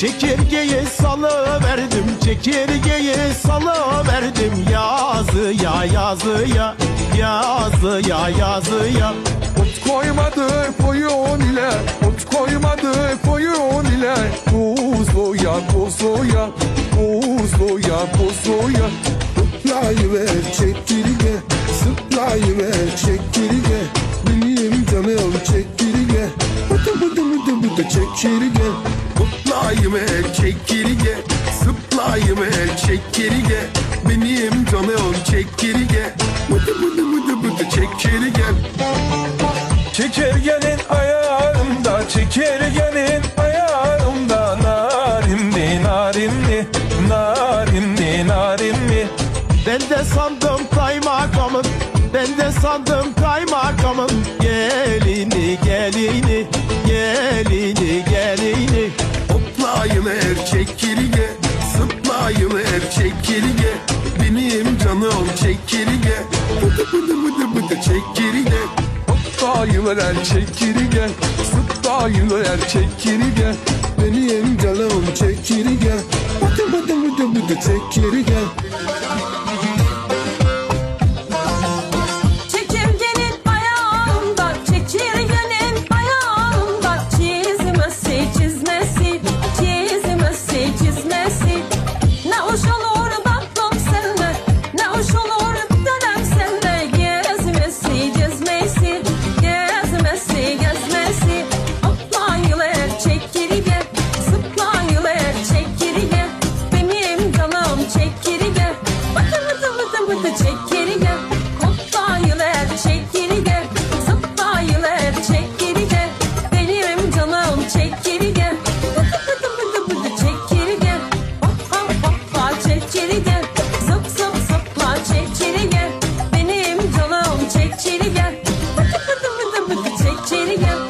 Çekirgeyi salıverdim Çekirgeyi salıverdim. Yazıya yazıya Yazıya yazıya. Ot koymadı koyun ile Ot koymadı koyun ile. Kuzuya kuzuya Kuzuya kuzuya Zıplayıver çekirge bıdı çekirge Zıplayıver çekirge. Zıplayıver çekirge. Benim canım çekirge. Bıdı bıdı bıdı bıdı çekirge. Çekirgenin ayağında Çekirgenin ayağında Narinli narinli Narinli narinli Ben de sandım kaymakamın Ben de sandım kaymakamın. Gelini gelini Gelini Çekirge Zıplayıver çekirge. Benim canım çekirge Bıdı bıdı bıdı bıdı çekirge. Hoplayıver çekirge Zıplayıver çekirge. Benim canım çekirge Bıdı bıdı bıdı bıdı çekirge 哎呀！